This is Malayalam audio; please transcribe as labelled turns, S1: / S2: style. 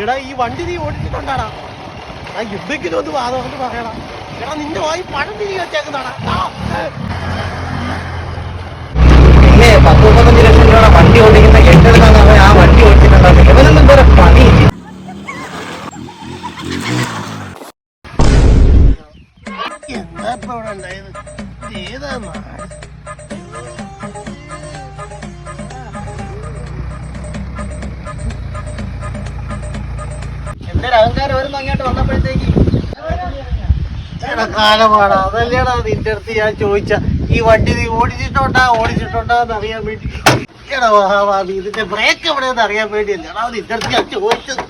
S1: എടാ ഈ വണ്ടി നീ ഓടിച്ചിട്ടുണ്ടാടാ. ആ എന്തെങ്കിലും ഒന്ന് വാദം ഒന്ന് പറയടാ. എടാ നിന്റെ വായി പഴം തിരി വെച്ചേക്കുന്നതാടാ.
S2: പിന്നെ പത്ത് മുപ്പത്തഞ്ച് ലക്ഷം രൂപ വണ്ടി ഓടിക്കുന്ന എട്ടെടുത്താണ് അവൻ ആ വണ്ടി ഓടിച്ചിട്ടുണ്ടാകും ഇവനൊന്നും എന്തോരം പണി
S1: എന്താ ഇപ്പൊ ഇവിടെ ഉണ്ടായത്? ഏതാ
S2: അഹങ്കാരം വരുന്നു അങ്ങോട്ട് വന്നപ്പോഴത്തേക്ക്
S1: എടാ കാലമാടാ അതല്ലേടാ നിന്റെ അടുത്ത് ഞാൻ ചോദിച്ച ഈ വണ്ടി നീ ഓടിച്ചിട്ടുണ്ടാ? ഓടിച്ചിട്ടുണ്ടാ എന്ന് അറിയാൻ വേണ്ടി. ഇതിന്റെ ബ്രേക്ക് എവിടെയെന്ന് അറിയാൻ വേണ്ടിയല്ലേടാ നിന്റെ അടുത്ത് ഞാൻ ചോദിച്ചത്.